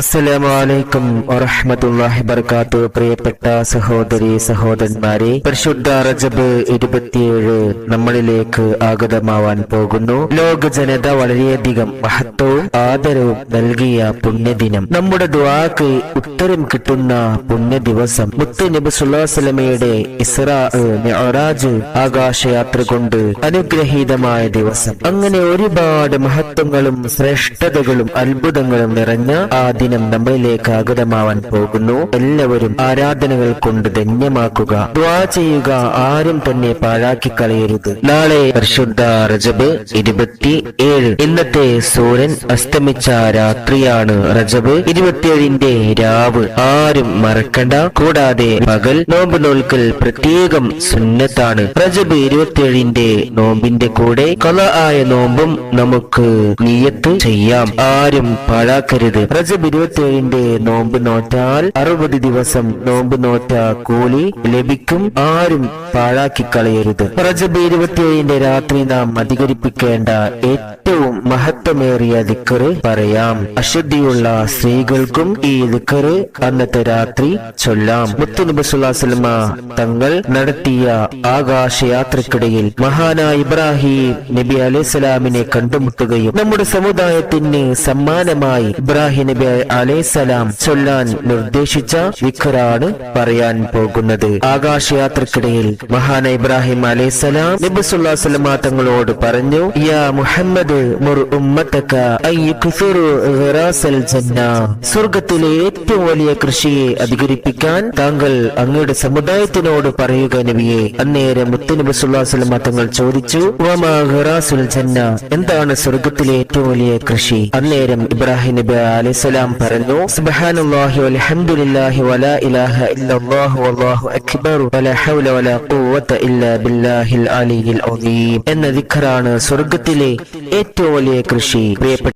അസ്സലാമലൈക്കും വറഹമത്തല്ലാഹി വർക്കാത്തു പ്രിയപ്പെട്ട സഹോദരി സഹോദരന്മാരെ പരിശുദ്ധ റജബ് ഇരുപത്തിയേഴ് നമ്മളിലേക്ക് ആഗതമാവാൻ പോകുന്നു. ലോക ജനത വളരെയധികം മഹത്വവും ആദരവും നൽകിയ പുണ്യദിനം. നമ്മുടെ ദ്വാക്ക് ഉത്തരം കിട്ടുന്ന പുണ്യ ദിവസം മുത്ത് നബി സുല്ലാസ്ലമയുടെ ഇസ്രാ മെഹറാജ് ആകാശയാത്ര കൊണ്ട് അനുഗ്രഹീതമായ ദിവസം. അങ്ങനെ ഒരുപാട് മഹത്വങ്ങളും ശ്രേഷ്ഠതകളും അത്ഭുതങ്ങളും നിറഞ്ഞ ആ ദിനം നമ്മളിലേക്ക് ആഗതമാവാൻ പോകുന്നു. എല്ലാവരും ആരാധനകൾ കൊണ്ട് ധന്യമാക്കുക. ദ്വാ ചെയ്യുക ആരും തന്നെ പാഴാക്കി കളയരുത്. നാളെ പരിശുദ്ധ റജബ് ഇരുപത്തി ഏഴ് ഇന്നത്തെ സൂര്യൻ അസ്തമിച്ച രാത്രിയാണ് റജബ് ഇരുപത്തിയേഴിന്റെ രാവ്. ആരും മറക്കണ്ട. കൂടാതെ പകൽ നോമ്പ് നോൽക്കൽ പ്രത്യേകം സുന്നത്താണ്. റജബ് ഇരുപത്തിയേഴിന്റെ നോമ്പിന്റെ കൂടെ കല ആയ നോമ്പും നമുക്ക് നീയത്ത് ചെയ്യാം. ആരും പാഴാക്കരുത്. റജബ് ഇരുപത്തിയേഴിന്റെ നോമ്പ് നോറ്റാൽ അറുപത് ദിവസം നോമ്പ് നോറ്റ കൂലി ലഭിക്കും. ആരും പാഴാക്കി കളയരുത്. റജബ് ഇരുപത്തിയേഴിന്റെ രാത്രി നാം അധികരിപ്പിക്കേണ്ട ഏറ്റവും മഹത്വമേറിയ ദിക്കറ് പറയാം. അശുദ്ധിയുള്ള സ്ത്രീകൾക്കും ഈ ദിക്കറ് അന്നത്തെ രാത്രി ചൊല്ലാം. മുത്തുനബി തങ്ങൾ നടത്തിയ ആകാശയാത്രക്കിടയിൽ മഹാനായ ഇബ്രാഹിം നബി അലൈഹിസ്സലാമിനെ കണ്ടുമുട്ടുകയും നമ്മുടെ സമുദായത്തിന് സമ്മാനമായി ഇബ്രാഹിം നബി അലൈഹിസ്സലാം ചൊല്ലാൻ നിർദ്ദേശിച്ച വിഖറാണ് പറയാൻ പോകുന്നത്. ആകാശയാത്രക്കിടയിൽ മഹാന ഇബ്രാഹിം അലൈഹിസ്സലാം നബി സുല്ലാസ്ലമ തങ്ങളോട് പറഞ്ഞു യാ മുഹമ്മദ് സ്വർഗത്തിലെ ഏറ്റവും വലിയ കൃഷിയെ അധികരിപ്പിക്കാൻ താങ്കൾ അങ്ങയുടെ സമുദായത്തിനോട് പറയുക നബിയെ. അന്നേരം മുത്തുനബി സുല്ലാസ്ലമ തങ്ങൾ ചോദിച്ചു എന്താണ് സ്വർഗത്തിലെ ഏറ്റവും വലിയ കൃഷി? അന്നേരം ഇബ്രാഹിം നബി അലൈഹിസ്സലാം പറഞ്ഞു സുബ്ഹാനല്ലാഹി വൽഹംദുലില്ലാഹി വലാ ഇലാഹ ഇല്ലല്ലാഹു വല്ലാഹു അക്ബർ വലാ ഹൗല വലാ ഖുവത ഇല്ലാ ബില്ലാഹിൽ അലിയിൽ അസീം എന്ന ദിക്റാണ് സ്വർഗത്തിലെ ഏറ്റവും വലിയ കൃഷി. പ്രിയപ്പെട്ട